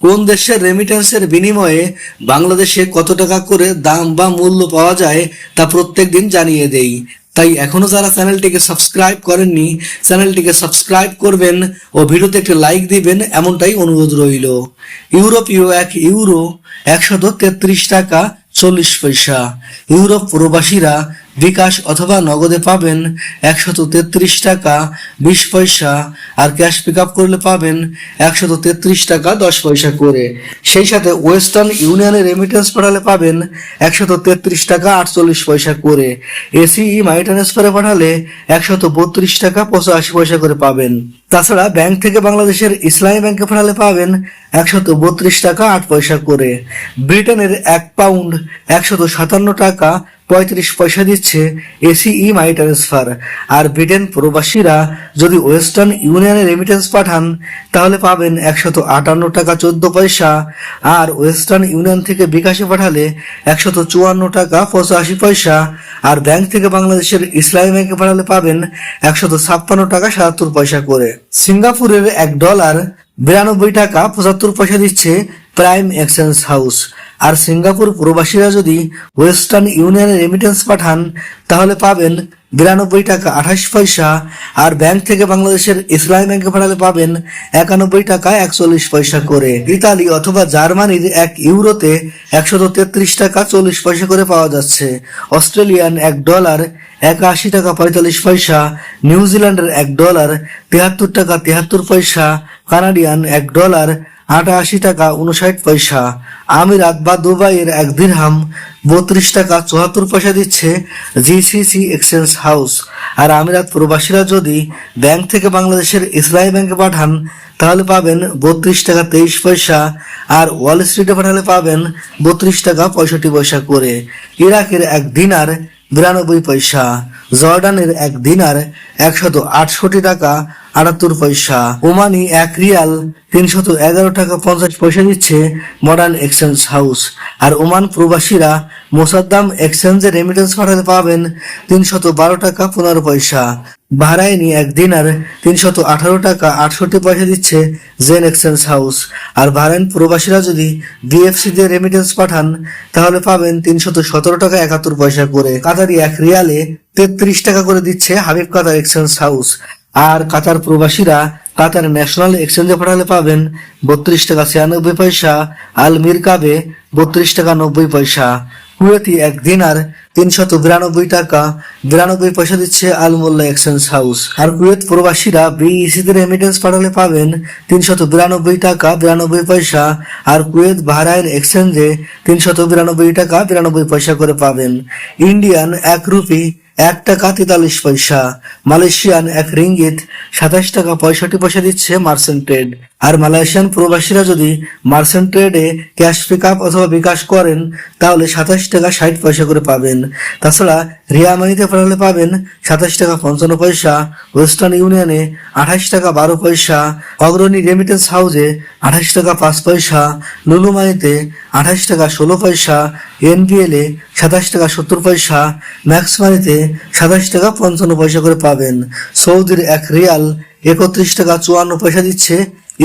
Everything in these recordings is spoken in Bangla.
কোন দেশের রেমিটেন্সের বিনিময়ে বাংলাদেশে কত টাকা করে দাম বা মূল্য পাওয়া যায় তা প্রত্যেক দিন জানিয়ে দেই। তাই এখনও যারা চ্যানেলটিকে সাবস্ক্রাইব করেননি, চ্যানেলটিকে সাবস্ক্রাইব করবেন ও ভিডিওতে একটি লাইক দিবেন এমনটাই অনুরোধ রইল। ইউরোপীয় এক ইউরো একশত তেত্রিশ টাকা চল্লিশ পয়সা। ইউরোপ প্রবাসীরা বিকাশ অথবা নগদে পাবেন একশত তেত্রিশ টাকা, বিশ পয়সা, আর ক্যাশ পিক আপ করলে পাবেন একশত তেত্রিশ টাকা, দশ পয়সা করে। সেই সাথে ওয়েস্টার্ন ইউনিয়নে রেমিটেন্স পাঠালে পাবেন একশত তেত্রিশ টাকা, আটচল্লিশ পয়সা করে। এসিই মাই ট্রান্সফারে পাঠালে একশত বত্রিশ টাকা, পঁচাশি পয়সা করে পাবেন। তাছাড়া ব্যাংক থেকে বাংলাদেশের ইসলামী ব্যাংকে পাঠালে পাবেন একশত বত্রিশ টাকা, আট পয়সা করে। ব্রিটেনের এক পাউন্ড একশত সাতান্ন টাকা পঁয়ত্রিশ পয়সা দিচ্ছে এসিই মাই ট্রান্সফার আর ব্রিটেন প্রবাসীরা যদি ওয়েস্টার্ন ইউনিয়নে রেমিটেন্স পাঠান, তাহলে পাবেন একশত আটান্ন টাকা চোদ্দ পয়সা। আর ওয়েস্টার্ন ইউনিয়ন থেকে বিকাশে পাঠালে একশত চুয়ান্ন টাকা পঁচাশি পয়সা। আর ব্যাংক থেকে বাংলাদেশের ইসলামী ব্যাংকে পাঠালে পাবেন একশত ছাপ্পান্ন টাকা সাতাত্তর পয়সা করে। সিঙ্গাপুরের এক ডলার বিরানব্বই টাকা পঁচাত্তর পয়সা দিচ্ছে প্রাইম এক্সচেঞ্জ হাউস। আর সিঙ্গাপুর প্রবাসীরা যদি ওয়েস্টার্ন ইউনিয়নে রেমিটেন্স পাঠান, তাহলে পাবেন বিরানব্বই টাকা আঠাশ পয়সা, আর ব্যাংক থেকে বাংলাদেশের ইসলামী ব্যাংকে পাঠালে পাবেন একানব্বই টাকা একচল্লিশ পয়সা করে। ইতালি অথবা জার্মানির এক ইউরোতে একশত তেত্রিশ টাকা চল্লিশ পয়সা করে পাওয়া যাচ্ছে। অস্ট্রেলিয়ান এক ডলার একাশি টাকা পঁয়তাল্লিশ পয়সা, নিউজিল্যান্ডের এক ডলার তিয়াত্তর টাকা তিয়াত্তর পয়সা, কানাডিয়ান এক ডলার আটাশি টাকা উনষাট পয়সা। আমিরাত বা দুবাইয়ের এক দিরহাম বত্রিশ টাকা চুয়াত্তর পয়সা দিচ্ছে জিসিসি এক্সচেঞ্জ হাউস। আর আমিরাত প্রবাসীরা যদি ব্যাংক থেকে বাংলাদেশের ইসলামী ব্যাংকে পাঠান, তাহলে পাবেন বত্রিশ টাকা তেইশ পয়সা। আর ওয়াল স্ট্রিটে পাঠালে পাবেন বত্রিশ টাকা পঁয়ষট্টি পয়সা করে। ইরাকের এক দিনার বিরানব্বই পয়সা, জর্ডানের এক দিনার একশত আটষট্টি টাকা আটাত্তর পয়সা। ওমানি এক রিয়াল তিনশত এগারো টাকা পঞ্চাশ পয়সা দিচ্ছে মডার্ন এক্সচেঞ্জ হাউস আর ওমান প্রবাসীরা মোসাদ্দাম এক্সচেঞ্জে রেমিটেন্স পাঠাতে পাবেন তিনশত বারো টাকা পনেরো পয়সা। বাহরাইনি এক দিনার তিনশত আঠারো টাকা আটষট্টি পয়সা দিচ্ছে জেন এক্সচেঞ্জ হাউস আর বাহরাইন প্রবাসীরা যদি বিএফসি দিয়ে রেমিটেন্স পাঠান, তাহলে পাবেন তিনশত সতেরো টাকা একাত্তর পয়সা করে। কাতারি এক রিয়ালে তেত্রিশ টাকা করে দিচ্ছে হাবিব কাতার এক্সচেঞ্জ হাউস আর কাতার প্রবাসীরা কাতার ন্যাশনাল এক্সচেঞ্জে পাঠালে পাবেন বত্রিশ টাকা ছিয়ানব্বই পয়সা, আল মিরকাবে বত্রিশ টাকা নব্বই পয়সা। কুয়েতি এক দিনার তিনশত বিরানব্বই টাকা, বিরানব্বই পয়সা দিচ্ছে আল মোল্লা এক্সচেঞ্জ হাউস। আর কুয়েত প্রবাসীরা বিইসিতে রেমিটেন্স পাঠালে পাবেন তিনশত বিরানব্বই টাকা, বিরানব্বই পয়সা। আর কুয়েত বাহরাইন এক্সচেঞ্জে তিনশত বিরানব্বই টাকা, বিরানব্বই পয়সা করে পাবেন। ইন্ডিয়ান এক রুপি এক টাকা তেতাল্লিশ পয়সা মালয়েশিয়ান এক রিঙ্গিত সাতাশ টাকা পঁয়ষট্টি পয়সা দিচ্ছে মার্সেন্ট ট্রেড আর মালয়েশিয়ান প্রবাসীরা যদি মার্সেন্ট ট্রেডে ক্যাশ পিক আপ অথবা বিকাশ করেন, তাহলে সাতাশ টাকা ষাট পয়সা করে পাবেন। তাছাড়া রিয়া মানিতে পাঠালে পাবেন সাতাশ টাকা পঞ্চান্ন পয়সা, ওয়েস্টার্ন ইউনিয়নে আঠাশ টাকা বারো পয়সা, অগ্রণী রেমিটেন্স হাউসে আঠাশ টাকা পাঁচ পয়সা, লুলু মানিতে আঠাশ টাকা ষোলো পয়সা, এনবিএল সাতাশ টাকা সত্তর পয়সা, ম্যাক্স মানিতে সাতাশ টাকা পঞ্চান্ন পয়সা করে পাবেন। সৌদির এক রিয়াল একত্রিশ টাকা চুয়ান্ন পয়সা দিচ্ছে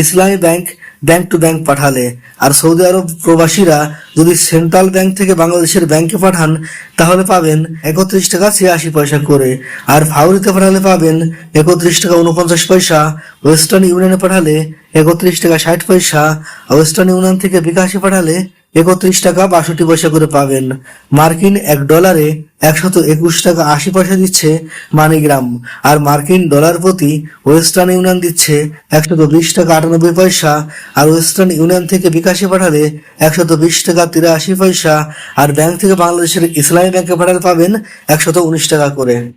ইসলামী ব্যাংক ব্যাংক টু ব্যাংক পাঠালে। আর সৌদি আরব প্রবাসীরা যদি সেন্ট্রাল ব্যাংক থেকে বাংলাদেশের ব্যাংকে পাঠান, তাহলে পাবেন একত্রিশ টাকা ছিয়াশি পয়সা করে। আর ফাউরিতে পাঠালে পাবেন একত্রিশ টাকা উনপঞ্চাশ পয়সা। ওয়েস্টার্ন ইউনিয়নে পাঠালে একত্রিশ টাকা ষাট পয়সা। ওয়েস্টার্ন ইউনিয়ন থেকে বিকাশে পাঠালে একত্রিশ টাকা বাষট্টি পয়সা করে পাবেন। মার্কিন এক ডলারে একশত একুশ টাকা আশি পয়সা দিচ্ছে মানিগ্রাম, আর মার্কিন ডলার প্রতি ওয়েস্টার্ন ইউনিয়ন দিচ্ছে একশত বিশ টাকা আটানব্বই পয়সা, আর ওয়েস্টার্ন ইউনিয়ন থেকে বিকাশে পাঠালে একশত বিশ টাকা তিরাশি পয়সা, আর ব্যাংক থেকে বাংলাদেশের ইসলামী ব্যাংকে পাঠালে পাবেন একশত উনিশ টাকা করে।